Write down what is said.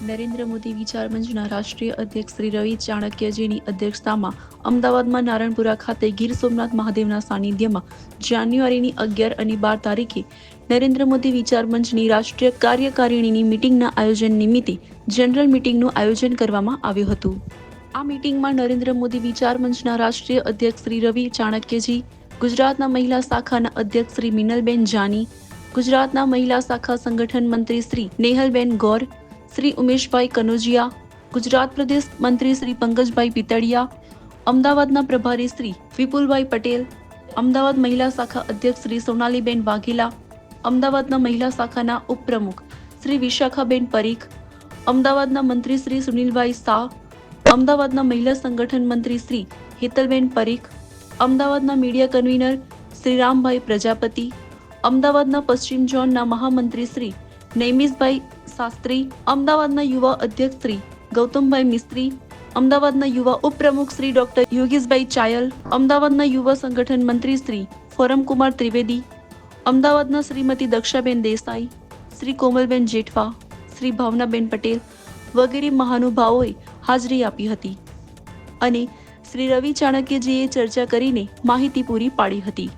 નરેન્દ્ર મોદી વિચાર મંચના રાષ્ટ્રીય અધ્યક્ષ શ્રી રવિ ચાણક્યજીની અધ્યક્ષતામાં અમદાવાદમાં નારણપુરા ખાતે ગીર સોમનાથ મહાદેવના સાનિધ્યમાં જાન્યુઆરીની અગિયાર અને બાર તારીખે નરેન્દ્ર મોદી વિચાર મંચની રાષ્ટ્રીય કાર્યકારિણીની મિટિંગના આયોજન નિમિત્તે જનરલ મિટિંગનું આયોજન કરવામાં આવ્યું હતું. આ મિટિંગમાં નરેન્દ્ર મોદી વિચાર મંચના રાષ્ટ્રીય અધ્યક્ષ શ્રી રવિ ચાણક્યજી, ગુજરાતના મહિલા શાખાના અધ્યક્ષ શ્રી મિનલબેન જાની, ગુજરાતના મહિલા શાખા સંગઠન મંત્રી શ્રી નેહલબેન ગૌર શ્રી ઉમેશભાઈ કનોજિયા, ગુજરાત પ્રદેશ મંત્રી શ્રી પંકજભાઈ પિતળિયા અમદાવાદના પ્રભારી શ્રી વિપુલભાઈ પટેલ, અમદાવાદ મહિલા શાખા અધ્યક્ષ શ્રી સોનાલીબેન વાઘેલા, અમદાવાદના મહિલા શાખાના ઉપપ્રમુખ શ્રી વિશાખાબેન પરીખ, અમદાવાદના મંત્રી શ્રી સુનિલભાઈ શાહ, અમદાવાદના મહિલા સંગઠન મંત્રી શ્રી હેતલબેન પરીખ, અમદાવાદના મીડિયા કન્વીનર શ્રી રામભાઈ પ્રજાપતિ, અમદાવાદના પશ્ચિમ ઝોનના મહામંત્રી શ્રી નૈમિષભાઈ શાસ્ત્રી, અમદાવાદના યુવા અધ્યક્ષ શ્રી ગૌતમભાઈ મિસ્ત્રી, અમદાવાદના યુવા ઉપપ્રમુખ શ્રી ડોક્ટર યોગેશભાઈ ચાયલ, અમદાવાદના યુવા સંગઠન મંત્રી શ્રી ફોરમકુમાર ત્રિવેદી, અમદાવાદના શ્રીમતી દક્ષાબેન દેસાઈ, શ્રી કોમલબેન જેઠવા, શ્રી ભાવનાબેન પટેલ વગેરે મહાનુભાવોએ હાજરી આપી હતી અને શ્રી રવિ ચાણક્યજીએ ચર્ચા કરીને માહિતી પૂરી પાડી હતી.